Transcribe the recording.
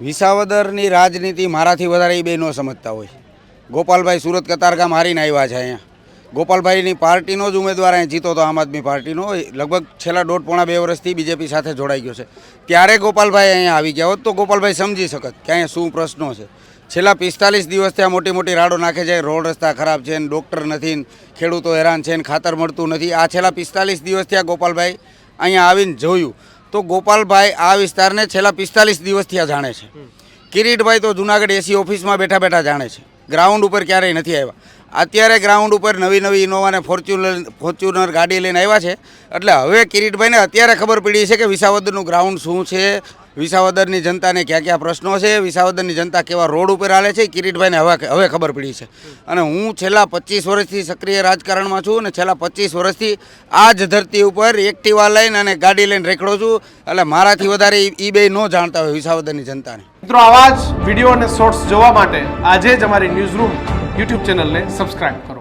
વિસાવદરની રાજનીતિ મારાથી વધારે એ બે ન સમજતા હોય. ગોપાલભાઈ સુરત કતારગામ હારીને આવ્યા છે અહીંયા. ગોપાલભાઈની પાર્ટીનો જ ઉમેદવાર અહીંયા જીતો હતો આમ આદમી પાર્ટીનો. લગભગ છેલ્લા દોઢ પોણા બે વર્ષથી બીજેપી સાથે જોડાઈ ગયો છે. ત્યારે ગોપાલભાઈ અહીંયા આવી ગયા હોત તો ગોપાલભાઈ સમજી શકત કે અહીંયા શું પ્રશ્નો છે. છેલ્લા પિસ્તાલીસ દિવસથી આ મોટી મોટી રાડો નાખે છે, રોડ રસ્તા ખરાબ છે, ને ડૉક્ટર નથી, ને ખેડૂતો હેરાન છે, ને ખાતર મળતું નથી. આ છેલ્લા પિસ્તાલીસ દિવસથી આ ગોપાલભાઈ અહીંયા આવીને જોયું. તો ગોપાલભાઈ આ વિસ્તારને છેલ્લા પિસ્તાલીસ દિવસથી આ જાણે છે. કિરીટભાઈ તો જુનાગઢ એસી ઓફિસમાં બેઠા બેઠા જાણે છે. ગ્રાઉન્ડ ઉપર ક્યારેય નથી આવ્યા. અત્યારે ગ્રાઉન્ડ ઉપર નવી નવી ઇનોવાને ફોર્ચ્યુનર ફોર્ચ્યુનર ગાડી લઈને આવ્યા છે. એટલે હવે કિરીટભાઈને અત્યારે ખબર પડી છે કે વિસાવદરનું ગ્રાઉન્ડ શું છે વિસાવદરની જનતાને ક્યાં ક્યાં પ્રશ્નો છે, વિસાવદરની જનતા કેવા રોડ ઉપર હાલે છે કિરીટભાઈને હવે હવે ખબર પડી છે. અને હું છેલ્લા પચીસ વર્ષથી સક્રિય રાજકારણમાં છું અને છેલ્લા પચીસ વર્ષથી આ જ ધરતી ઉપર એક્ટિવા લઈને અને ગાડી લઈને રેખડો છું. એટલે મારાથી વધારે એ બે ન જાણતા હોય વિસાવદરની જનતાને. મિત્રો, આવા જ વીડિયો અને શોર્ટ્સ જોવા માટે આજે જ અમારી ન્યૂઝ રૂમ યુટ્યુબ ચેનલને સબસ્ક્રાઇબ કરો.